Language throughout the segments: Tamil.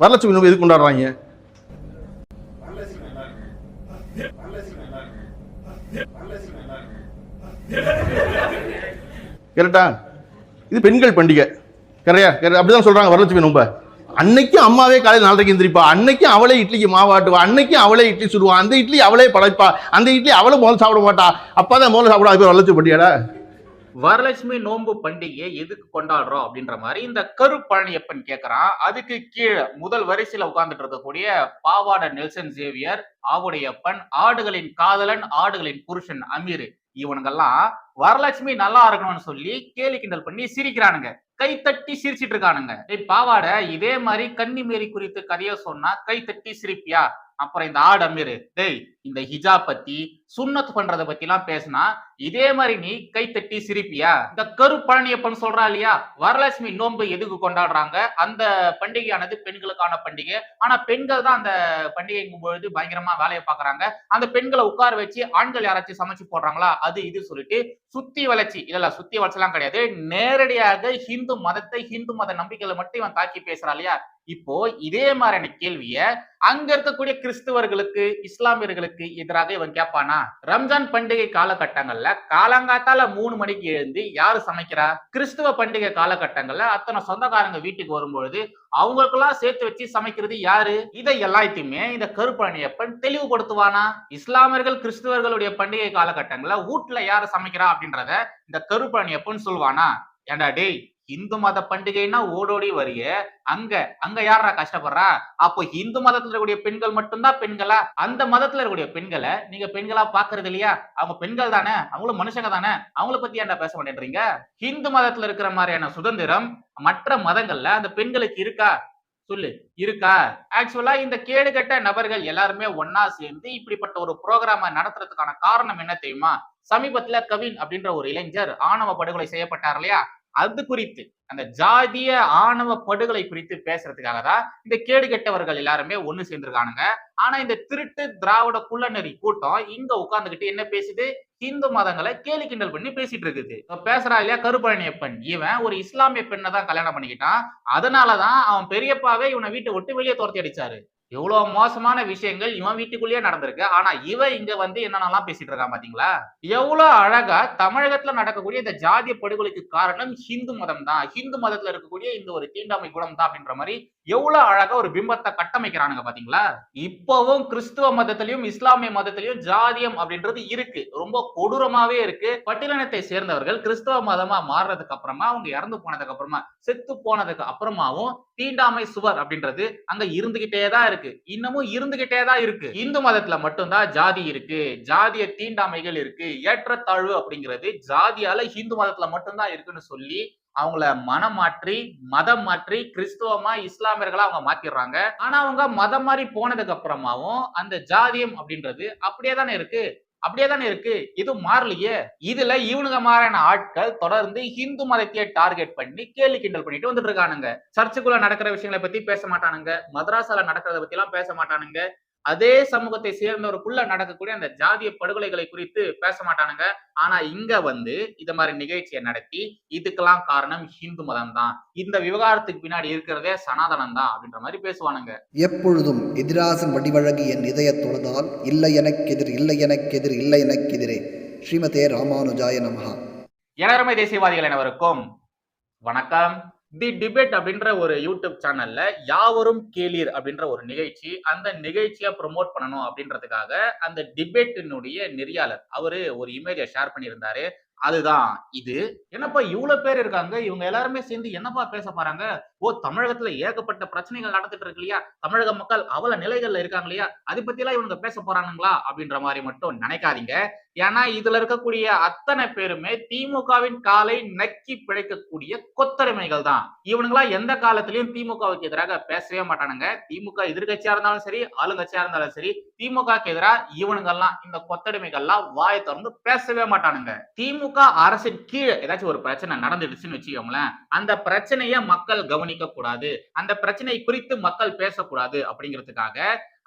வரலட்சுமி நோம்பு எதுக்கு கொண்டாடுறாங்க? கரெக்டா இது பெண்கள் பண்டிகை. கரையா அப்படிதான் சொல்றாங்க வரலட்சுமி நோம்ப அன்னைக்கும் அம்மாவே காலையில் நாலரைக்கு எந்திரிப்பா. அன்னைக்கும் அவளே இட்லிக்கு மாவாட்டுவா அன்னைக்கும் அவளே இட்லி சுடுவா. அந்த இட்லி அவளே படைப்பா. அந்த இட்லி அவளை முதல்ல சாப்பிட மாட்டா. அப்பதான் முதல்ல சாப்பிட அது பேர் வரலட்சுமி பண்டிகைடா. வரலட்சுமி நோன்பு பண்டிகையை எதுக்கு கொண்டாடுறோம் அப்படின்ற மாதிரி இந்த கருப்பழனியப்பன் கேட்கிறான் அதுக்கு கீழே முதல் வரிசையில உட்கார்ந்துட்டு இருக்கக்கூடிய பாவாட நெல்சன் சேவியர் ஆவுடையப்பன் ஆடுகளின் காதலன் ஆடுகளின் புருஷன் அமீர். இவனுங்கெல்லாம் வரலட்சுமி நல்லா இருக்கணும்னு சொல்லி கேலி கிண்டல் பண்ணி சிரிக்கிறானுங்க. கை தட்டி சிரிச்சிட்டு இருக்கானுங்க. பாவாட இதே மாதிரி கன்னிமேரி குறித்து கதையை சொன்னா கை தட்டி சிரிப்பியா? அப்புறம் இந்த ஆடு அமீர் டேய் இந்த ஹிஜா பத்தி சுன்னத் பண்றத பத்தி எல்லாம் பேசினா இதே மாதிரி நீ கை தட்டி சிரிப்பியா? இந்த கருப்பழனியப்பன் சொல்றா இல்லையா? வரலட்சுமி நோன்பு எதுக்கு கொண்டாடுறாங்க? அந்த பண்டிகையானது பெண்களுக்கான பண்டிகை. ஆனா பெண்கள் தான் அந்த பண்டிகைங்கும் பொழுது பயங்கரமா வேலையை பாக்குறாங்க அந்த பெண்களை உட்கார வச்சு ஆண்கள் யாராச்சும் சமைச்சு போடுறாங்களா? அது இது சொல்லிட்டு சுத்தி வளர்ச்சி இல்ல சுத்தி வளர்ச்சிலாம் கிடையாது. நேரடியாக ஹிந்து மதத்தை ஹிந்து மத நம்பிக்கைகளை மட்டும் இவன் தாக்கி பேசுறா இல்லையா? இப்போ இதே மாதிரியான கேள்விய அங்க இருக்கக்கூடிய கிறிஸ்துவர்களுக்கு இஸ்லாமியர்களுக்கு எதிராக இவன் கேட்பானா ரம்ஜான் பண்டிகை காலகட்டங்கள்ல காலங்காத்தால மூணு மணிக்கு எழுந்து யாரு சமைக்கிறா? கிறிஸ்துவ பண்டிகை காலகட்டங்கள்ல அத்தனை சொந்தக்காரங்க வீட்டுக்கு வரும்பொழுது அவங்களுக்கெல்லாம் சேர்த்து வச்சு சமைக்கிறது யாரு? இதை எல்லாத்தையுமே இந்த கருப்பழனியப்பன் தெளிவுபடுத்துவானா? இஸ்லாமியர்கள் கிறிஸ்துவர்களுடைய பண்டிகை காலகட்டங்கள்ல வீட்டுல யாரு சமைக்கிறா அப்படின்றத இந்த கருப்பழனியப்பன் சொல்வானா? ஏண்டா டேய் இந்து மத பண்டிகைன்னா ஓடோடி வரிய. அங்க அங்க யாரா கஷ்டப்படுறா? அப்போ இந்து மதத்துல இருக்கக்கூடிய பெண்கள் மட்டும்தான் பெண்களா? அந்த மதத்துல இருக்கக்கூடிய பெண்களை நீங்க பெண்களா பாக்குறது இல்லையா? அவங்க பெண்கள் தானே? அவங்களும் மனுஷங்க தானே? அவங்கள பத்தி ஏன்டா பேச மாட்டேன்றீங்க? ஹிந்து மதத்துல இருக்கிற மாதிரியான சுதந்திரம் மற்ற மதங்கள்ல அந்த பெண்களுக்கு இருக்கா? சொல்லு. இருக்கா? ஆக்சுவலா இந்த கேடுகட்ட நபர்கள் எல்லாருமே ஒன்னா சேர்ந்து இப்படிப்பட்ட ஒரு ப்ரோக்ராம நடத்துறதுக்கான காரணம் என்ன தெரியுமா? சமீபத்துல கவின் அப்படின்ற ஒரு இளைஞர் ஆணவ படுகொலை செய்யப்பட்டார் இல்லையா? அது குறித்து அந்த ஜாதிய ஆணவ படுகொலை குறித்து பேசுறதுக்காக தான் இந்த கேடு கெட்டவர்கள் எல்லாருமே ஒண்ணு சேர்ந்திருக்கானுங்க. ஆனா இந்த திருட்டு திராவிட குள்ளநெறி கூட்டம் இங்க உட்கார்ந்துகிட்டு என்ன பேசுது? இந்து மதங்களை கேலி கிண்டல் பண்ணி பேசிட்டு இருக்குது. இப்ப பேசுறா இல்லையா? கருப்பழனியப்பன். இவன் ஒரு இஸ்லாமிய பெண்ணை தான் கல்யாணம் பண்ணிக்கிட்டான். அதனாலதான் அவன் பெரியப்பாவே இவனை வீட்டை விட்டு வெளியே துரத்தி அடிச்சாரு. எவ்வளவு மோசமான விஷயங்கள் இவன் வீட்டுக்குள்ளேயே நடந்திருக்கு. ஆனா இவன் இங்க வந்து என்னென்னலாம் பேசிட்டு இருக்கான் பாத்தீங்களா? எவ்வளவு அழகா தமிழகத்துல நடக்கக்கூடிய இந்த ஜாதிய படுகொலைக்கு காரணம் ஹிந்து மதம் தான் ஹிந்து மதத்துல இருக்கக்கூடிய இந்த ஒரு தீண்டாமை குணம் தான் அப்படின்ற மாதிரி எவ்வளவு அழகா ஒரு பிம்பத்தை கட்டமைக்கிறானுங்க பாத்தீங்களா? இப்பவும் கிறிஸ்துவ மதத்திலையும் இஸ்லாமிய மதத்திலையும் ஜாதியம் அப்படின்றது இருக்கு. ரொம்ப கொடூரமாவே இருக்கு. பட்டியலினத்தை சேர்ந்தவர்கள் கிறிஸ்தவ மதமா மாறுறதுக்கு அப்புறமா அவங்க இறந்து போனதுக்கு அப்புறமா செத்து போனதுக்கு அப்புறமாவும் தீண்டாமை சுவர் அப்படின்றது அங்க இருந்துகிட்டே தான் இருக்கு. இன்னமும் இருந்துகிட்டே தான் இருக்கு. இந்து மதத்துல மட்டும்தான் ஜாதி இருக்கு. ஜாதிய தீண்டாமைகள் இருக்கு. ஏற்றத்தாழ்வு அப்படிங்கிறது ஜாதியால இந்து மதத்துல மட்டும்தான் இருக்குன்னு சொல்லி அவங்கள மனம் மாற்றி மதம் மாற்றி கிறிஸ்துவமா இஸ்லாமியர்களா அவங்க மாத்திடுறாங்க. ஆனா அவங்க மதம் மாதிரி போனதுக்கு அப்புறமாவும் அந்த ஜாதியம் அப்படின்றது அப்படியே தானே இருக்கு. அப்படியே தானே இருக்கு. இது மாறலையே. இதுல இவனுங்க மாறான ஆட்கள் தொடர்ந்து ஹிந்து மதத்தையே டார்கெட் பண்ணி கேலி கிண்டல் பண்ணிட்டு வந்துட்டு இருக்கானுங்க. சர்ச்சுக்குள்ள நடக்கிற விஷயங்களை பத்தி பேச மாட்டானுங்க. மதராசால நடக்கிறத பத்தி எல்லாம் பேச மாட்டானுங்க. அதே சமூகத்தை சேர்ந்தவருக்குள்ள நடக்கக்கூடிய அந்த ஜாதிய படுகொலைகளை குறித்து பேச மாட்டானுங்க. ஆனா இங்க வந்து இந்த மாதிரி நிகழ்ச்சியை நடத்தி இதுக்கெல்லாம் காரணம் ஹிந்து மதம் தான் இந்த விவகாரத்துக்கு பின்னாடி இருக்கிறதே சனாதனம் தான் அப்படின்ற மாதிரி பேசுவானுங்க. எப்பொழுதும் எதிராசன் வடிவழகு என் இதயத் தொழுதால் இல்லை எனக்கெதிர் இல்லை எனக்கெதிர் இல்லை எனக்கெதிரே ஸ்ரீமதே ராமானுஜாய நமஹா. எனரமை தேசியவாதிகள் அனைவருக்கும் வணக்கம். தி டிபேட் அப்படின்ற ஒரு யூடியூப் சேனல்ல யாவரும் கேளீர் அப்படின்ற ஒரு நிகழ்ச்சி அந்த நிகழ்ச்சியை ப்ரொமோட் பண்ணணும் அப்படின்றதுக்காக அந்த டிபேட்டினுடைய நெறியாளர் அவரு ஒரு இமேஜை ஷேர் பண்ணியிருந்தாரு. அதுதான் இது. என்னப்பா இவ்வளவு பேர் இருக்காங்க? இவங்க எல்லாருமே சேர்ந்து என்னப்பா பேச போறாங்க? ஓ தமிழகத்துல ஏகப்பட்ட பிரச்சனைகள் நடந்துட்டு இருக்கு இல்லையா? தமிழக மக்கள் அவல நிலைகள்ல இருக்காங்க இல்லையா? அதை பத்தி எல்லாம் இவங்க பேச போறானுங்களா? அப்படின்ற மாதிரி மட்டும் நினைக்காதீங்க. ஏன்னா இதுல இருக்கக்கூடிய அத்தனை பேருமே திமுகவின் காலை நக்கி பிழைக்கக்கூடிய கொத்தடிமைகள் தான் இவனுங்களா எந்த காலத்திலயும் திமுகவுக்கு எதிராக பேசவே மாட்டானுங்க. திமுக எதிர்கட்சியா இருந்தாலும் சரி ஆளுங்கட்சியா இருந்தாலும் சரி திமுகக்கு எதிராக இவனுங்கெல்லாம் இந்த கொத்தடிமைகள்லாம் வாயை திறந்து பேசவே மாட்டானுங்க. திமுக அரசின் கீழே ஏதாச்சும் ஒரு பிரச்சனை நடந்துடுச்சுன்னு வச்சுக்கோங்களேன் அந்த பிரச்சனைய மக்கள் கவனிக்க கூடாது அந்த பிரச்சனை குறித்து மக்கள் பேசக்கூடாது அப்படிங்கிறதுக்காக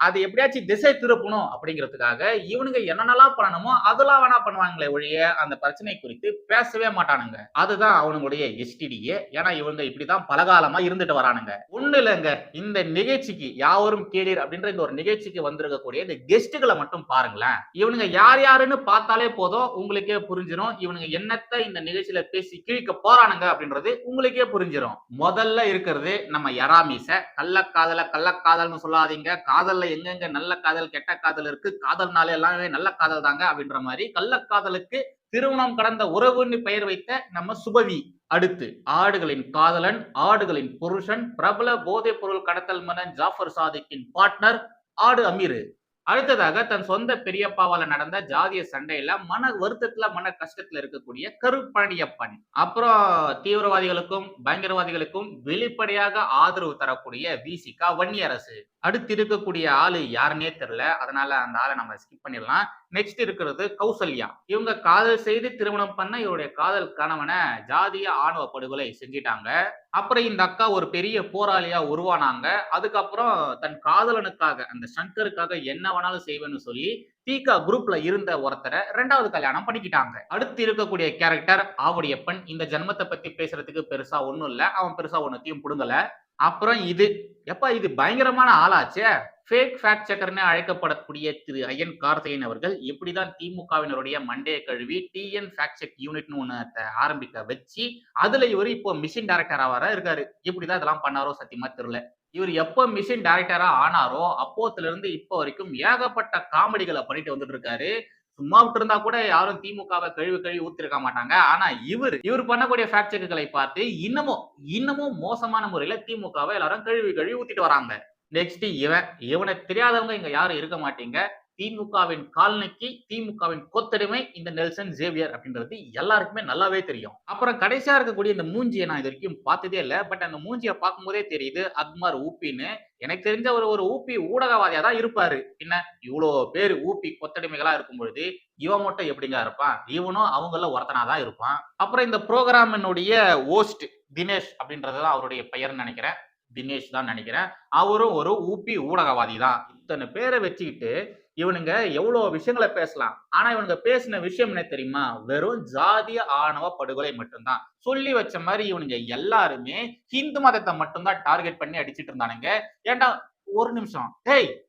அது எப்படியாச்சும் திசை திருப்பணும் அப்படிங்கிறதுக்காக இவனுங்க என்னென்னலாம் பண்ணணுமோ அதெல்லாம் வேணா பண்ணுவாங்களே ஒழிய அந்த பிரச்சனை குறித்து பேசவே மாட்டானுங்க. அதுதான் அவனுங்களுடைய எஸ்டிடியே ஏன்னா இவங்க இப்படிதான் பலகாலமா இருந்துட்டு வரானுங்க. ஒண்ணு இல்லைங்க. இந்த நிகழ்ச்சிக்கு யாவரும் கேளீர் அப்படின்ற இந்த ஒரு நிகழ்ச்சிக்கு வந்திருக்கக்கூடிய இந்த கெஸ்ட்டுகளை மட்டும் பாருங்களேன். இவனுங்க யார் யாருன்னு பார்த்தாலே போதும். உங்களுக்கே புரிஞ்சிடும் இவனுங்க என்னத்தை இந்த நிகழ்ச்சியில பேசி கிழிக்க போறானுங்க அப்படின்றது உங்களுக்கே புரிஞ்சிடும் முதல்ல இருக்கிறது நம்ம யராமீச கள்ளக்காதல கள்ளக்காதல்னு சொல்லாதீங்க. காதல்ல எங்கெங்க நல்ல காதல் கெட்ட காதல் இருக்கு காதல்னாலே எல்லாமே நல்ல காதல் தாங்க அப்படின்ற மாதிரி கள்ளக்காதலுக்கு திருமணம் கடந்த உறவுன்னு பெயர் வைத்த நம்ம சுபவி அடுத்து ஆடுகளின் காதலன் ஆடுகளின் புருஷன் பிரபல போதைப் பொருள் கடத்தல் மன்னன் ஜாஃபர் சாதிக்கின் பார்ட்னர் ஆடு அமீர். அடுத்ததாக தன் சொந்த பெரியப்பாவால நடந்த ஜாதிய சண்டையில மன வருத்தத்துல மன கஷ்டத்துல இருக்கக்கூடிய கருப்பணியப்பன் அப்புறம் தீவிரவாதிகளுக்கும் பயங்கரவாதிகளுக்கும் வெளிப்படையாக ஆதரவு தரக்கூடிய விசிகா வன்னியரசு. அடுத்து இருக்கக்கூடிய ஆளு யாருன்னே தெரியல. அதனால அந்த ஆளை நம்ம ஸ்கிப் பண்ணிடலாம். நெக்ஸ்ட் இருக்கிறது கௌசல்யா. இவங்க காதல் செய்து திருமணம் பண்ண இவருடைய காதல் கணவனை ஜாதிய ஆணவ படுகொலை செஞ்சிட்டாங்க. அப்புறம் இந்த அக்கா ஒரு பெரிய போராளியா உருவானாங்க. அதுக்கப்புறம் தன் காதலனுக்காக அந்த சங்கருக்காக என்ன வேணாலும் செய்வேன்னு சொல்லி தீகா குரூப்ல இருந்த ஒருத்தரை ரெண்டாவது கல்யாணம் பண்ணிக்கிட்டாங்க. அடுத்து இருக்கக்கூடிய கேரக்டர் ஆவுடையப்பன் இந்த ஜென்மத்தை பத்தி பேசுறதுக்கு பெருசா ஒன்றும் இல்ல. அவன் பெருசா ஒன்னத்தையும் புடுங்கல. அப்புறம் இது. எப்பா இது பயங்கரமான ஆளாச்சே. ஃபேக் ஃபேக்ட் செக்கர்னு அழைக்கப்படக்கூடிய திரு ஐயன் கார்த்திகேயன் அவர்கள் இப்படிதான் திமுகவினருடைய மண்டையை கழுவி டிஎன் ஃபேக்ட் செக் யூனிட்னு ஒன்று ஆரம்பிக்க வச்சு அதுல இவர் இப்போ மிஷின் டைரக்டரா வர இருக்காரு. இப்படிதான் இதெல்லாம் பண்ணாரோ சத்தியமா தெரியல. இவர் எப்போ மிஷின் டைரக்டரா ஆனாரோ அப்போத்துல இருந்து இப்போ வரைக்கும் ஏகப்பட்ட காமெடிகளை பண்ணிட்டு வந்துட்டு இருக்காரு. சும்மா விட்டு இருந்தா கூட யாரும் திமுகவை கழுவி கழுவி ஊத்திருக்க மாட்டாங்க. ஆனா இவர் இவர் பண்ணக்கூடிய ஃபேக்ட் செக்குகளை பார்த்து இன்னமும் இன்னமும் மோசமான முறையில திமுகவை எல்லாரும் கழுவி கழுவி ஊத்திட்டு வராங்க. நெக்ஸ்ட் இவன் இவனை தெரியாதவங்க இங்க யாரும் இருக்க மாட்டீங்க. திமுகவின் கால்நக்கி திமுகவின் கொத்தடிமை இந்த நெல்சன் ஜேவியர் அப்படின்றது எல்லாருக்குமே நல்லாவே தெரியும். அப்புறம் கடைசியா இருக்கக்கூடிய இந்த மூஞ்சியை நான் இது வரைக்கும் பார்த்ததே இல்லை. பட் அந்த மூஞ்சியை பார்க்கும்போதே தெரியுது அக்மார் ஊப்பின்னு எனக்கு தெரிஞ்ச ஒரு ஒரு ஊப்பி ஊடகவாதியா தான் இருப்பாரு. என்ன? இவ்வளோ பேர் ஊப்பி கொத்தடிமைகளா இருக்கும் பொழுது இவன் மட்டும் எப்படிங்க இருப்பான்? இவனும் அவங்கள ஒருத்தனா தான் இருப்பான். அப்புறம் இந்த ப்ரோக்ராமினுடைய ஓஸ்ட் தினேஷ் அப்படின்றது தான் அவருடைய பெயர்னு நினைக்கிறேன். தினேஷ் தான் நினைக்கிறேன். அவரும் ஒரு ஊப்பி ஊடகவாதி தான். இத்தனை பேரை வச்சுக்கிட்டு இவனுங்க எவ்வளவு விஷயங்களை பேசலாம். ஆனா இவனுங்க பேசின விஷயம் என்ன தெரியுமா? வெறும் ஜாதிய ஆணவ படுகொலை மட்டும்தான். சொல்லி வச்ச மாதிரி இவனுங்க எல்லாருமே ஹிந்து மதத்தை மட்டும்தான் டார்கெட் பண்ணி அடிச்சிட்டு இருந்தானுங்க. ஏண்டா ஒரு நிமிஷம். டேய்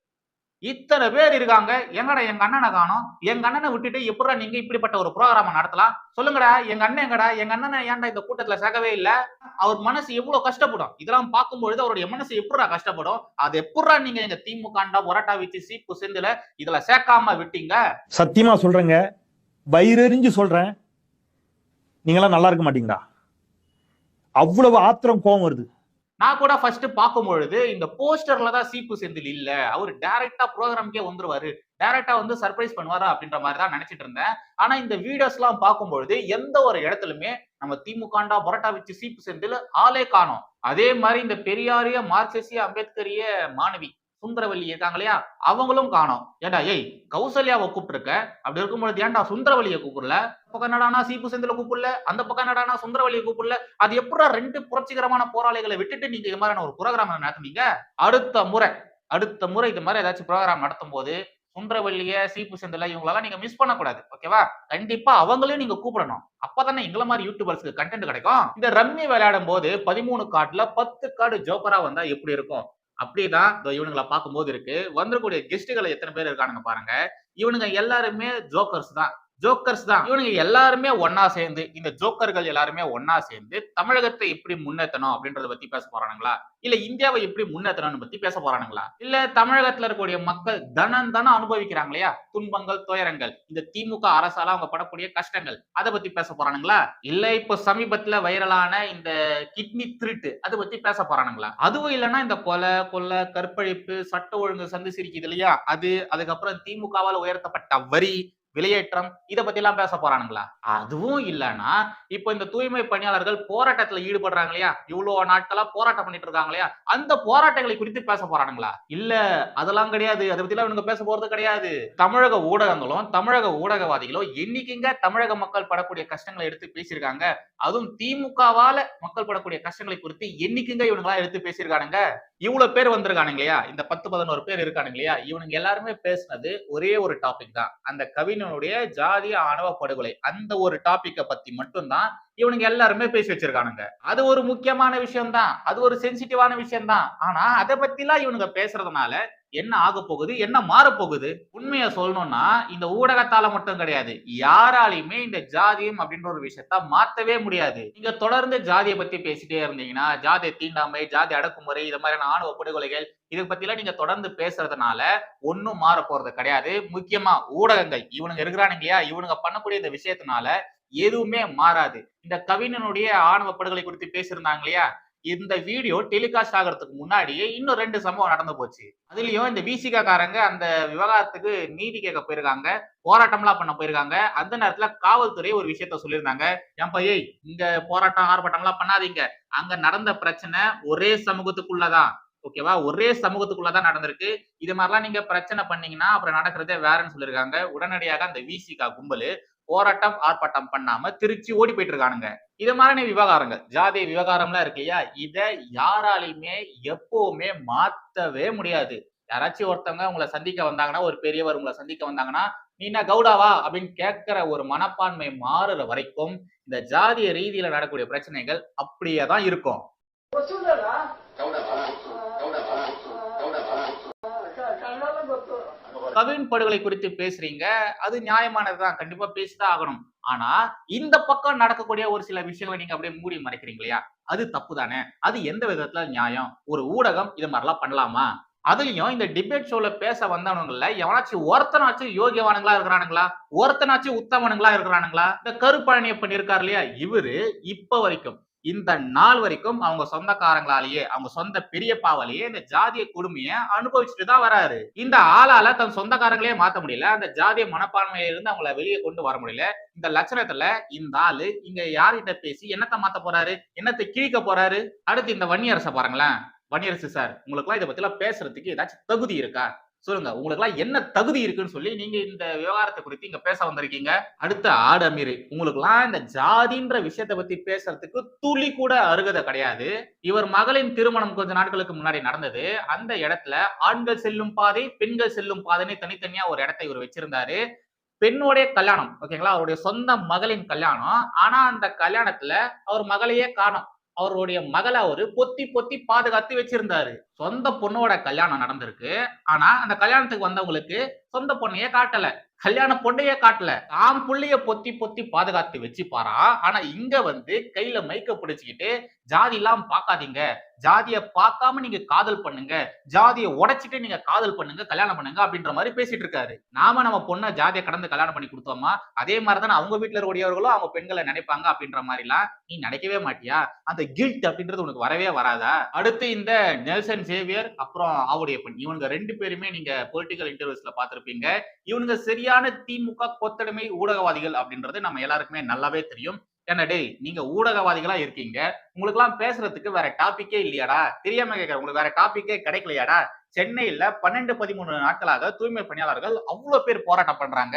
இத்தனை பேர் இருக்காங்க. எங்கடா எங்க அண்ணனை காணோம்? எங்க அண்ணனை விட்டுட்டு எப்படா நீங்க இப்படிப்பட்ட ஒரு ப்ரோக்ராம நடத்தலாம்? சொல்லுங்கடா எங்க அண்ணன் எங்கடா? எங்க அண்ணனை ஏன்டா இந்த கூட்டத்துல சேர்க்கவே இல்ல? அவர் மனசு எவ்வளவு கஷ்டப்படும்? இதெல்லாம் பார்க்கும்பொழுது அவருடைய மனசு எப்படா கஷ்டப்படும்? அது எப்படா நீங்க எங்க திமுகண்டா ஒரட்டா வச்சு சீப்பு செந்துல இதுல சேர்க்காம விட்டீங்க? சத்தியமா சொல்றேங்க. வயிறறிஞ்சு சொல்றேன். நீங்களாம் நல்லா இருக்க மாட்டீங்களா அவ்வளவு ஆத்திரம் கோவம் வருது. நான் கூட ஃபர்ஸ்ட் பார்க்கும் பொழுது இந்த போஸ்டர்ல தான் சீப்பு செந்தில் இல்ல. அவர் டைரக்டா ப்ரோக்ராம்க்கே வந்துருவாரு. டைரக்டா வந்து சர்ப்ரைஸ் பண்ணுவாரா அப்படின்ற மாதிரி தான் நினைச்சிட்டு இருந்தேன். ஆனா இந்த வீடியோஸ் எல்லாம் பார்க்கும் பொழுது எந்த ஒரு இடத்துலயுமே நம்ம திமுகண்டா பரோட்டா வச்சு சீப்பு செந்தில் ஆளே காணோம். அதே மாதிரி இந்த பெரியாரிய மார்க்சிய அம்பேத்கரிய மாணவி சுந்தரவல்லி இருக்காங்க இல்லையா? அவங்களும் காணோம். ஏண்டா ஏய் கௌசல்யாவை கூப்பிட்டுருக்க? அப்படி இருக்கும்பொழுது ஏன்டா சுந்தரவல்லியை கூப்பிடல? பக்கம் நடானா சீப்பு செந்தில கூப்பிடல? அந்த பக்கம் நடானா சுந்தரவல்லியை கூப்பிடல? அது எப்படா ரெண்டு புரட்சிகரமான போராளிகளை விட்டுட்டு நீங்க இது மாதிரியான ஒரு புரோகிராம் நடத்துனீங்க? அடுத்த முறை அடுத்த முறை இது மாதிரி ஏதாச்சும் ப்ரோக்ராம் நடத்தும் போது சுந்தரவல்லிய சீப்பு செந்தில இவங்களெல்லாம் நீங்க மிஸ் பண்ணக்கூடாது. ஓகேவா கண்டிப்பா அவங்களையும் நீங்க கூப்பிடணும். அப்பதானே எங்களை மாதிரி யூடியூபர்ஸ்க்கு கண்டென்ட் கிடைக்கும். இந்த ரம்மி விளையாடும் போது பதிமூணு கார்டுல பத்து கார்டு ஜோக்கரா வந்தா எப்படி இருக்கும்? அப்படிதான் இந்த இவனுங்களை பார்க்கும்போது இருக்கு. வந்துடக்கூடிய கெஸ்ட்டுகளை எத்தனை பேர் இருக்கானுங்க பாருங்க. இவனுங்க எல்லாருமே ஜோக்கர்ஸ் தான். ஜோக்கர்ஸ் தான். இவனுங்க எல்லாருமே ஒன்னா சேர்ந்து இந்த ஜோக்கர்கள் எல்லாருமே ஒன்னா சேர்ந்து தமிழகத்தை எப்படி முன்னேற்றணும் அப்படின்றத பத்தி பேச போறானுங்களா? இல்ல இந்தியாவை எப்படி முன்னேற்றணும்னு பத்தி பேச போறானுங்களா? இல்ல தமிழகத்துல இருக்கக்கூடிய மக்கள் தனம் தனம் அனுபவிக்கிறாங்க இல்லையா துன்பங்கள் துயரங்கள் இந்த திமுக அரசால அவங்க படக்கூடிய கஷ்டங்கள் அதை பத்தி பேச போறானுங்களா? இல்ல இப்போ சமீபத்துல வைரலான இந்த கிட்னி திருட்டு அதை பத்தி பேச போறானுங்களா? அதுவும் இல்லைன்னா இந்த கொலை கொள்ளை கற்பழிப்பு சட்ட ஒழுங்கு சந்து சிரிக்குது இல்லையா? அது அதுக்கப்புறம் திமுகவால் உயர்த்தப்பட்ட வரி வெளியேற்றம் இதை பத்தி எல்லாம் பேச போறானுங்களா? அதுவும் இல்லைன்னா இப்போ இந்த தூய்மை பணியாளர்கள் போராட்டத்துல ஈடுபடுறாங்க இல்லையா? இவ்வளவு நாட்களா போராட்டம் பண்ணிட்டு இருக்காங்க இல்லையா? அந்த போராட்டங்களை குறித்து பேச போறானுங்களா? இல்ல அதெல்லாம் கிடையாது. அதை பத்தி எல்லாம் பேச போறது கிடையாது. தமிழக ஊடகங்களும் தமிழக ஊடகவாதிகளும் என்னைக்குங்க தமிழக மக்கள் படக்கூடிய கஷ்டங்களை எடுத்து பேசியிருக்காங்க? அதுவும் திமுகவால மக்கள் படக்கூடிய கஷ்டங்களை குறித்து என்னைக்குங்க இவனுங்களா எடுத்து பேசியிருக்கானுங்க? இவ்வளவு பேர் வந்திருக்கானுங்க இல்லையா? இந்த பத்து பதினோரு பேர் இருக்கானுங்க இல்லையா? இவனுங்க எல்லாருமே பேசுனது ஒரே ஒரு டாபிக் தான். அந்த கவிஞனுடைய ஜாதிய ஆணவ படுகொலை. அந்த ஒரு டாபிக்கை பத்தி மட்டும்தான் இவனுங்க எல்லாருமே பேசி வச்சிருக்கானுங்க. அது ஒரு முக்கியமான விஷயம் தான் அது ஒரு சென்சிட்டிவான விஷயம் தான் ஆனா அதை பத்திலாம் இவனுங்க பேசுறதுனால என்ன ஆக போகுது என்ன மாற போகுது? உண்மையை சொல்லணும்னா இந்த ஊடகத்தால மட்டும் கிடையாது. யாராலையுமே இந்த ஜாதியம் அப்படின்ற ஒரு விஷயத்த மாத்தவே முடியாது. நீங்க தொடர்ந்து ஜாதியை பத்தி பேசிட்டே இருந்தீங்கன்னா ஜாதிய தீண்டாமை ஜாதி அடக்குமுறை இது மாதிரியான ஆணவ படுகொலைகள் இதை பத்திலாம் நீங்க தொடர்ந்து பேசுறதுனால ஒன்னும் மாற போறது கிடையாது. முக்கியமா ஊடகங்கள். இவனுங்க இருக்கிறானுங்க இல்லையா? இவனுங்க பண்ணக்கூடிய இந்த விஷயத்தினால எதுவுமே மாறாது. இந்த கவிஞனுடைய ஆணவ படுகொலை குறித்து பேசியிருந்தாங்க இல்லையா? இந்த வீடியோ டெலிகாஸ்ட் ஆகிறதுக்கு முன்னாடியே இன்னும் ரெண்டு சம்பவம் நடந்து போச்சு. அதுலயும் இந்த விசிகா காரங்க அந்த விவகாரத்துக்கு நீதி கேட்க போயிருக்காங்க போராட்டம்லாம் பண்ண போயிருக்காங்க. அந்த நேரத்துல காவல்துறை ஒரு விஷயத்த சொல்லியிருந்தாங்க. என் பையை இங்க போராட்டம் ஆர்ப்பாட்டம்லாம் பண்ணாதீங்க. அங்க நடந்த பிரச்சனை ஒரே சமூகத்துக்குள்ளதான். ஓகேவா? ஒரே சமூகத்துக்குள்ளதான் நடந்திருக்கு. இது மாதிரிலாம் நீங்க பிரச்சனை பண்ணீங்கன்னா அப்புறம் நடக்கிறதே வேறன்னு சொல்லியிருக்காங்க. உடனடியாக அந்த விசிகா கும்பல் போராட்டம் ஆர்ப்பாட்டம் பண்ணாம திருச்சி ஓடி போயிட்டு இருக்கானுங்க இது மாதிரியான விவகாரங்கள். ஜாதி விவகாரம்லாம் இருக்கு இல்லையா? இத யாராலையுமே எப்பவுமே மாத்தவே முடியாது. யாராச்சும் ஒருத்தவங்க உங்களை சந்திக்க வந்தாங்கன்னா ஒரு பெரியவர் உங்களை சந்திக்க வந்தாங்கன்னா நீ என்ன கவுடாவா அப்படின்னு கேட்கிற ஒரு மனப்பான்மை மாறுற வரைக்கும் இந்த ஜாதிய ரீதியில நடக்கக்கூடிய பிரச்சனைகள் அப்படியே தான் இருக்கும் கவின் படுகொலை குறித்து பேசுறீங்க. அது நியாயமானதுதான். கண்டிப்பா பேசிதான் ஆகணும். ஆனா இந்த பக்கம் நடக்கக்கூடிய ஒரு சில விஷயங்களை நீங்க அப்படியே மூடி மறைக்கிறீங்க இல்லையா? அது தப்பு தானே அது எந்த விதத்துல நியாயம்? ஒரு ஊடகம் இது மாதிரிலாம் பண்ணலாமா? அதுலயும் இந்த டிபேட் ஷோல பேச வந்தவனுங்கள எவனாச்சும் ஒருத்தனாச்சும் யோகியவானுங்களா இருக்கிறானுங்களா? ஒருத்தனாச்சும் உத்தமனுங்களா இருக்கிறானுங்களா? இந்த கருப்பழனியப்பன் இருக்காரு இல்லையா? இவரு இப்ப வரைக்கும் இந்த நாள் வரைக்கும் அவங்க சொந்தக்காரங்களாலேயே அவங்க சொந்த பெரியப்பாவாலேயே இந்த ஜாதிய கொடுமைய அனுபவிச்சுட்டு தான் வராரு. இந்த ஆளால தன் சொந்தக்காரங்களே மாத்த முடியல. அந்த ஜாதிய மனப்பான்மையில இருந்து அவங்கள வெளியே கொண்டு வர முடியல. இந்த லட்சணத்துல இந்த ஆளு இங்க யார்கிட்ட பேசி என்னத்தை மாத்த போறாரு? என்னத்தை கிழிக்க போறாரு? அடுத்து இந்த வன்னியரசை பாருங்களேன். வன்னியரசு சார் உங்களுக்கு எல்லாம் இதை பத்தி எல்லாம் பேசுறதுக்கு ஏதாச்சும் தகுதி இருக்கா? சொல்லுங்க உங்களுக்கு எல்லாம் என்ன தகுதி இருக்குன்னு சொல்லி நீங்க இந்த விவகாரத்தை குறித்து இங்க பேச வந்திருக்கீங்க. அடுத்த ஆடு அமீர். உங்களுக்கு எல்லாம் இந்த ஜாதின்ற விஷயத்தை பத்தி பேசுறதுக்கு துளி கூட அருகதை கிடையாது. இவர் மகளின் திருமணம் கொஞ்ச நாட்களுக்கு முன்னாடி நடந்தது. அந்த இடத்துல ஆண்கள் செல்லும் பாதை பெண்கள் செல்லும் பாதைன்னு தனித்தனியா ஒரு இடத்தை இவர் வச்சிருந்தாரு. பெண்ணுடைய கல்யாணம் ஓகேங்களா? அவருடைய சொந்த மகளின் கல்யாணம். ஆனா அந்த கல்யாணத்துல அவர் மகளையே காணோம். அவருடைய மகளை அவரு பொத்தி பொத்தி பாதுகாத்து வச்சிருந்தாரு. சொந்த பொண்ணோட கல்யாணம் நடந்திருக்கு. ஆனா அந்த கல்யாணத்துக்கு வந்தவங்களுக்கு சொந்த பொண்ணையே காட்டல கல்யாண பொண்ணையே காட்டல. தாம் புள்ளைய பொத்தி பொத்தி பாதுகாத்து வச்சுப்பாரா? ஆனா இங்க வந்து கையில மைக்க பிடிச்சுக்கிட்டு ஜாதி எல்லாம் பாக்காதீங்க. ஜாதிய பார்க்காம நீங்க காதல் பண்ணுங்க. ஜாதியை உடைச்சிட்டு நீங்க காதல் பண்ணுங்க கல்யாணம் பண்ணுங்க அப்படின்ற மாதிரி பேசிட்டு இருக்காரு. நாம நம்ம பொண்ணை ஜாதியை கடந்து கல்யாணம் பண்ணி கொடுத்தோமா? அதே மாதிரிதான் அவங்க வீட்டுல இருக்கக்கூடியவர்களும் அவங்க பெண்களை நினைப்பாங்க அப்படின்ற மாதிரிலாம் நீ நினைக்கவே மாட்டியா? அந்த கில்ட் அப்படின்றது உனக்கு வரவே வராதா? அடுத்து இந்த நெல்சன் சேவியர் அப்புறம் ஆவுடைய பெண் இவங்க ரெண்டு பேருமே நீங்க பொலிட்டிக்கல் இன்டர்வியூஸ்ல இருப்பீங்க இவனுங்க சரியான திமுக கொத்தடிமை ஊடகவாதிகள் அப்படின்றது நம்ம எல்லாருக்குமே நல்லாவே தெரியும். என்ன டேய் நீங்க ஊடகவாதிகளா இருக்கீங்க. உங்களுக்கு எல்லாம் பேசுறதுக்கு வேற டாபிக்கே இல்லையாடா? தெரியாம கேட்கறேன் உங்களுக்கு வேற டாபிக்கே கிடைக்கலையாடா? சென்னையில பன்னெண்டு பதிமூணு நாட்களாக தூய்மை பணியாளர்கள் அவ்வளவு பேர் போராட்டம் பண்றாங்க.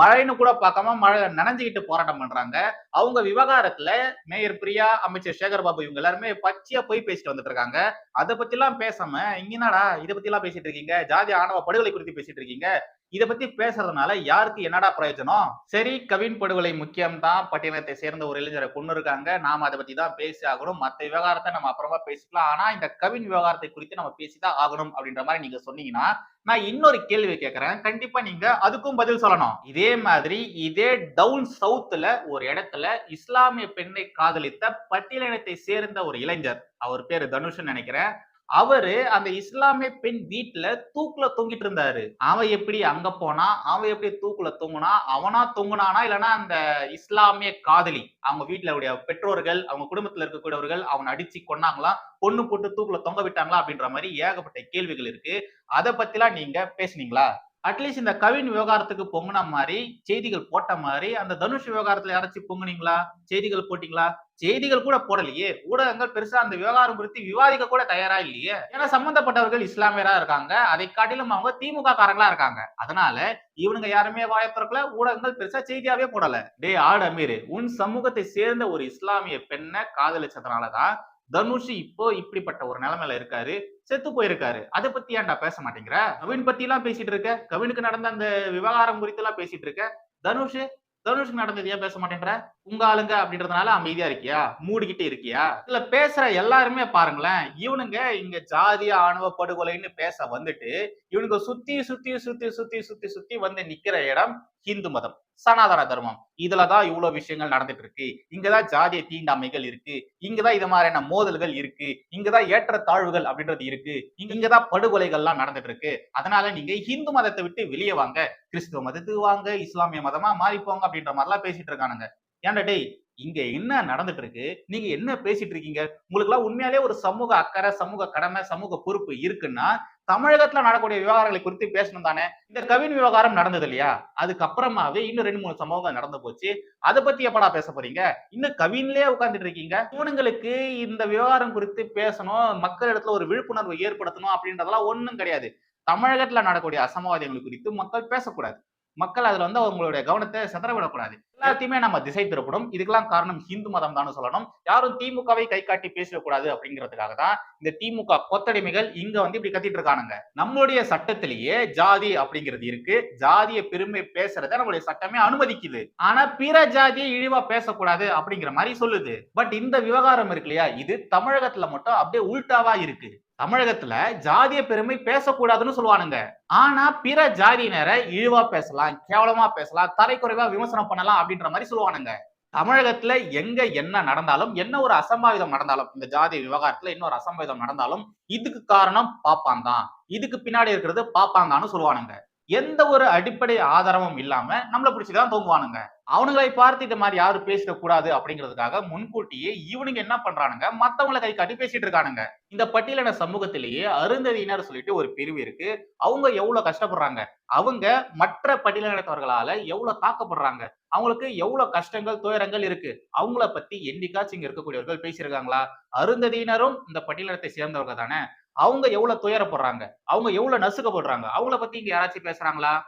மழைன்னு கூட பார்க்காம மழை நனைஞ்சுக்கிட்டு போராட்டம் பண்றாங்க. அவங்க விவகாரத்துல மேயர் பிரியா அமைச்சர் சேகர் பாபு இவங்க எல்லாருமே பச்சையா போய் பேசிட்டு வந்துட்டு இருக்காங்க. அதை பத்தி எல்லாம் பேசாம இங்கனாடா என்னடா இதை பத்தி எல்லாம் பேசிட்டு இருக்கீங்க? ஜாதி ஆணவ படுகொலை குறித்து பேசிட்டு இருக்கீங்க? இதை பத்தி பேசுறதுனால யாருக்கு என்னடா பிரயோஜனம்? சரி கவின் படுகொலை முக்கியம் தான் பட்டியலத்தை சேர்ந்த ஒரு இளைஞரை கொண்டு இருக்காங்க. நாம அதை பத்தி தான் பேசி ஆகணும். மற்ற விவகாரத்தை நம்ம அப்புறமா பேசிக்கலாம். ஆனா இந்த கவின் விவகாரத்தை குறித்து நம்ம பேசிதான் ஆகணும் அப்படின்னு அப்படின்ற மாதிரி நீங்க சொன்னீங்கன்னா நான் இன்னொரு கேள்வி கேட்கறேன். கண்டிப்பா நீங்க அதுக்கும் பதில் சொல்லணும். இதே மாதிரி இதே டவுன் சவுத்துல ஒரு இடத்துல இஸ்லாமிய பெண்ணை காதலித்த பட்டியலினத்தை சேர்ந்த ஒரு இளைஞர். அவர் பேரு தனுஷன் நினைக்கிறேன். அவரு அந்த இஸ்லாமிய பெண் வீட்டுல தூக்குல தொங்கிட்டு இருந்தாரு. அவன் எப்படி அங்க போனா அவன் எப்படி தூக்குல தொங்குனா அவனா தொங்குனானா இல்லைன்னா அந்த இஸ்லாமிய காதலி அவங்க வீட்டுல உடைய பெற்றோர்கள் அவங்க குடும்பத்துல இருக்கக்கூடியவர்கள் அவனை அடிச்சு கொன்னாங்களா பொண்ணு போட்டு தூக்குல தொங்க விட்டாங்களா அப்படின்ற மாதிரி ஏகப்பட்ட கேள்விகள் இருக்கு. அதை பத்திலாம் நீங்க பேசுனீங்களா? அட்லீஸ்ட் இந்த கவின் விவகாரத்துக்கு பொங்குன மாதிரி செய்திகள் போட்ட மாதிரி அந்த தனுஷ் விவகாரத்துல யாராச்சும் பொங்குனீங்களா? செய்திகள் போட்டீங்களா? செய்திகள் கூட போடலையே. ஊடகங்கள் பெருசா அந்த விவகாரம் குறித்து விவாதிக்க கூட தயாரா இல்லையே. ஏன்னா சம்பந்தப்பட்டவர்கள் இஸ்லாமியரா இருக்காங்க. அதை காட்டிலும் அவங்க திமுக காரங்களா இருக்காங்க. அதனால இவனுங்க யாருமே வாய ஊடகங்கள் பெருசா செய்தியாவே போடல. டே ஆடு அமீர். உன் சமூகத்தை சேர்ந்த ஒரு இஸ்லாமிய பெண்ணை காதலிச்சதுனாலதான் தனுஷ் இப்போ இப்படிப்பட்ட ஒரு நிலைமையில இருக்காரு செத்து போயிருக்காரு. அதை பத்தி ஏன்டா பேச மாட்டேங்கிற? கவின் பத்தி எல்லாம் பேசிட்டு இருக்க? கவினுக்கு நடந்த அந்த விவகாரம் குறித்து எல்லாம் பேசிட்டு இருக்க? தனுஷ் தனுஷ்க்கு நடந்தது ஏன் பேச மாட்டேன்ற உங்க ஆளுங்க அப்படின்றதுனால அமைதியா இருக்கியா? மூடிக்கிட்டு இருக்கியா? இதுல பேசுற எல்லாருமே பாருங்களேன் இவனுங்க இங்க ஜாதிய ஆணவ படுகொலைன்னு பேச வந்துட்டு இவனுங்க சுத்தி சுத்தி சுத்தி சுத்தி சுத்தி சுத்தி வந்து நிக்கிற இடம் ஹிந்து மதம் சனாதன தர்மம். இதுலதான் இவ்வளவு விஷயங்கள் நடந்துட்டு இருக்கு. இங்கதான் ஜாதிய தீண்டாமைகள் இருக்கு. இங்கதான் இது மாதிரியான மோதல்கள் இருக்கு. இங்கதான் ஏற்ற தாழ்வுகள் அப்படின்றது இருக்கு. இங்க- இங்கதான் படுகொலைகள்லாம் நடந்துட்டு இருக்கு. அதனால நீங்க ஹிந்து மதத்தை விட்டு வெளியே வாங்க. கிறிஸ்துவ மதத்துக்கு வாங்க இஸ்லாமிய மதமா மாறிப்போங்க அப்படின்ற மாதிரிலாம் பேசிட்டு இருக்கானுங்க. ஏன்டா டேய் இங்க என்ன நடந்துட்டு இருக்கு நீங்க என்ன பேசிட்டு இருக்கீங்க உங்களுக்கு எல்லாம் உண்மையாலே ஒரு சமூக அக்கறை சமூக கடமை சமூக பொறுப்பு இருக்குன்னா தமிழகத்துல நடக்கக்கூடிய விவகாரங்களை குறித்து பேசணும் தானே? இந்த கவின் விவகாரம் நடந்தது இல்லையா? அதுக்கப்புறமாவே இன்னும் ரெண்டு மூணு சம்பவங்கள் நடந்து போச்சு. அதை பத்தி எப்படா பேச போறீங்க? இன்னும் கவின்லயே உட்கார்ந்துட்டு இருக்கீங்க இவனுங்களுக்கு இந்த விவகாரம் குறித்து பேசணும் மக்கள் இடத்துல ஒரு விழிப்புணர்வு ஏற்படுத்தணும் அப்படின்றதெல்லாம் ஒண்ணும் கிடையாது. தமிழகத்துல நடக்கக்கூடிய அசம்பாவிதங்கள் குறித்து மக்கள் பேசக்கூடாது. மக்கள் அதுல வந்து அவங்களுடைய கவனத்தை சிதற விடக்கூடாது எல்லாத்தையுமே நம்ம திசை திருப்பணும். இதுக்கெல்லாம் காரணம் ஹிந்து மதம் தான் சொல்லணும். யாரும் திமுகவை கை காட்டி பேசக்கூடாது அப்படிங்கிறதுக்காக தான் இந்த திமுக கொத்தடிமைகள் இங்க வந்து இப்படி கத்திட்டு இருக்கானுங்க. நம்மளுடைய சட்டத்திலேயே ஜாதி அப்படிங்கிறது இருக்கு. ஜாதிய பெருமை பேசுறத நம்மளுடைய சட்டமே அனுமதிக்குது. ஆனா பிற ஜாதியை இழிவா பேசக்கூடாது அப்படிங்கிற மாதிரி சொல்லுது. பட் இந்த விவகாரம் இருக்கு இல்லையா? இது தமிழகத்துல மட்டும் அப்படியே உல்டாவா இருக்கு. தமிழகத்துல ஜாதிய பெருமை பேசக்கூடாதுன்னு சொல்லுவானுங்க. ஆனா பிற ஜாதியினரை இழிவா பேசலாம் கேவலமா பேசலாம் தரைக்குறைவா விமர்சனம் பண்ணலாம் அப்படின்ற மாதிரி சொல்லுவானுங்க. தமிழகத்துல எங்க என்ன நடந்தாலும் என்ன ஒரு அசம்பாவிதம் நடந்தாலும் இந்த ஜாதி விவகாரத்துல இன்னொரு அசம்பாவிதம் நடந்தாலும் இதுக்கு காரணம் பாப்பான் தான். இதுக்கு பின்னாடி இருக்கிறது பாப்பான் தான்னு சொல்லுவானுங்க. எந்த ஒரு அடிப்படை ஆதாரமும் இல்லாம நம்மள பிடிச்சிதான் தூங்குவானுங்க. அவனுங்களை பார்த்து இந்த மாதிரி யாரும் பேசிடக்கூடாது அப்படிங்கிறதுக்காக முன்கூட்டியே இவனுங்க என்ன பண்றானுங்க? மத்தவங்களை கை காட்டி பேசிட்டு இருக்கானுங்க. இந்த பட்டியலின சமூகத்திலேயே அருந்ததியினர் சொல்லிட்டு ஒரு பிரிவு இருக்கு. அவங்க எவ்வளவு கஷ்டப்படுறாங்க? அவங்க மற்ற பட்டியலினத்தவர்களால எவ்வளவு தாக்கப்படுறாங்க? அவங்களுக்கு எவ்வளவு கஷ்டங்கள் துயரங்கள் இருக்கு? அவங்கள பத்தி என்னைக்காச்சும் இங்க இருக்கக்கூடியவர்கள் பேசியிருக்காங்களா? அருந்ததியினரும் இந்த பட்டியலினத்தை சேர்ந்தவங்க தானே? அவங்க எவ்வளவு துயரப்படுறாங்க? அவங்க எவ்வளவு நசுக்கப்படுறாங்க? அவங்கள பத்தி இங்க யாராச்சும் பேசுறாங்களா?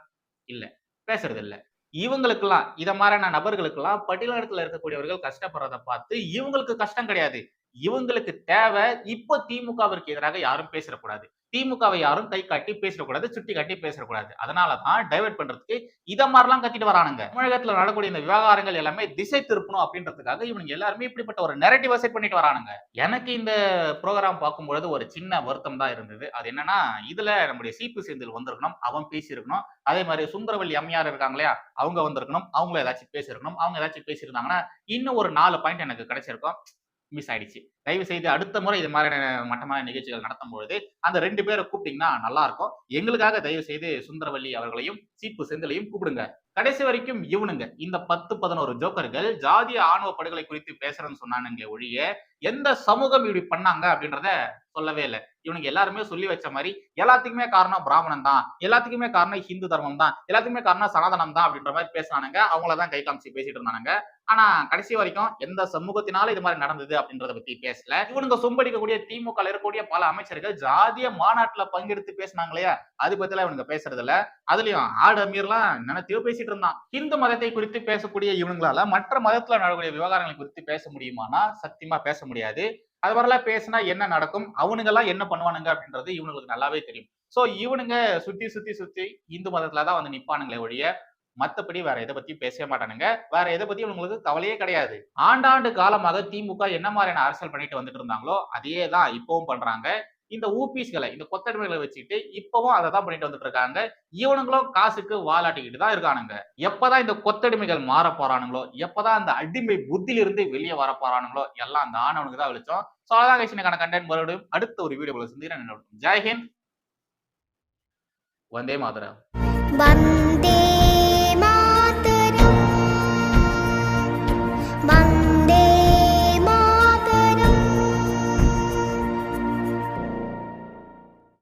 இல்ல. பேசுறது இல்லை. இவங்களுக்கெல்லாம் இத மாதிரியான நபர்களுக்கெல்லாம் பட்டியலினத்துல இருக்கக்கூடியவர்கள் கஷ்டப்படுறத பார்த்து இவங்களுக்கு கஷ்டம் கிடையாது. இவங்களுக்கு தேவை இப்போ திமுகவிற்கு எதிராக யாரும் பேசிடக்கூடாது. திமுகவை யாரும் கை காட்டி பேசக்கூடாது சுட்டி காட்டி அதனால தான் டைவர்ட் பண்றதுக்கு இதை மாதிரிலாம் கத்திட்டு வரானுங்க. தமிழகத்துல நடக்கூடிய இந்த விவகாரங்கள் எல்லாமே திசை திருப்பணும் அப்படின்றதுக்காக இவனுங்க எல்லாருமே இப்படிப்பட்ட ஒரு நெரட்டிவ் செட் பண்ணிட்டு வரானுங்க. எனக்கு இந்த ப்ரோக்ராம் பார்க்கும்பொழுது ஒரு சின்ன வருத்தம் தான் இருந்தது. அது என்னன்னா இதுல நம்முடைய சீப்பு செந்தில் வந்திருக்கணும் அவன் பேசியிருக்கணும். அதே மாதிரி சுந்தரவல்லி அம்மையார் இருக்காங்க இல்லையா அவங்க வந்திருக்கணும் அவங்கள ஏதாச்சும் பேசியிருக்கணும். அவங்க ஏதாச்சும் பேசியிருந்தாங்கன்னா இன்னும் ஒரு நாலு பாயிண்ட் எனக்கு கிடைச்சிருக்கும். மிஸ் ஆயிடுச்சு. தயவு செய்து அடுத்த முறை இது மாதிரியான மட்டமான நிகழ்ச்சிகள் நடத்தும் பொழுது அந்த ரெண்டு பேரை கூப்பிட்டீங்கன்னா நல்லா இருக்கும். எங்களுக்காக தயவு செய்து சுந்தரவல்லி அவர்களையும் சீப்பு செந்திலையும் கூப்பிடுங்க. கடைசி வரைக்கும் இவனுங்க. இந்த பத்து பதினோரு ஜோக்கர்கள் ஜாதிய ஆணவ படுகொலை குறித்து பேசுறேன்னு சொன்னானுங்களே ஒழிய எந்த சமூகம் இப்படி பண்ணாங்க அப்படின்றத சொல்லவே இல்லை. இவனுங்க எல்லாருமே சொல்லி வச்ச மாதிரி எல்லாத்துக்குமே காரணம் பிராமணன் தான் எல்லாத்துக்குமே காரணம் ஹிந்து தர்மம் தான் எல்லாத்துக்குமே காரணம் சனாதனம் தான் அப்படின்ற மாதிரி பேசுனானுங்க. அவங்களதான் கை காமிச்சு பேசிட்டு இருந்தானுங்க. ஆனா கடைசி வரைக்கும் எந்த சமூகத்தினால இது மாதிரி நடந்தது அப்படின்றத பத்தி பேசல. இவனுங்க சொம்படிக்கக்கூடிய திமுக இருக்கக்கூடிய பல அமைச்சர்கள் ஜாதிய மாநாட்டுல பங்கெடுத்து பேசினாங்களே அது பத்திலாம் இவனுங்க பேசுறது இல்ல. அதுலயும் ஆடு அமீர்லாம் நினைத்தையோ பேசிட்டு இருந்தான். இந்து மதத்தை குறித்து பேசக்கூடிய இவனுங்களால மற்ற மதத்துல நடக்கக்கூடிய விவகாரங்களை குறித்து பேச முடியுமானா சத்தியமா பேச முடியாது. அது மாதிரிலாம் பேசினா என்ன நடக்கும்? அவனுங்க எல்லாம் என்ன பண்ணுவானுங்க அப்படின்றது இவனுங்களுக்கு நல்லாவே தெரியும். சோ இவனுங்க சுத்தி சுத்தி சுத்தி இந்து மதத்துல தான் வந்து நிப்பானுங்களே ஒழிய மத்தபடி வேற எதை பத்தியும் பேசவே மாட்டானுங்க. வேற எதை பத்தியும் இவங்களுக்கு கவலையே கிடையாது. ஆண்டாண்டு காலமாக திமுக என்ன மாதிரியான அரசியல் பண்ணிட்டு வந்துட்டு இருந்தாங்களோ அதே தான் இப்பவும் பண்றாங்க. இந்த ஊபிஸ்களை இந்த கொத்தடிமைகளை வச்சுக்கிட்டு இப்பவும் அதை தான் பண்ணிட்டு வந்துட்டு இருக்காங்க. இவனுங்களும் காசுக்கு வாலாட்டிக்கிட்டு தான் இருக்கானுங்க. எப்பதான் இந்த கொத்தடிமைகள் மாற போறானுங்களோ எப்பதான் இந்த அடிமை புத்தியிலிருந்து வெளியே வர போறானுங்களோ எல்லாம் அந்த ஆனவனுக்கு தான் வெளிச்சோம். ஸோ அதான் கட்சினுக்கான கண்டென்ட் மறுபடியும் அடுத்த ஒரு வீடியோவில் சந்திக்கிறேன். ஜெய்ஹிந்த் வந்தே மாதரா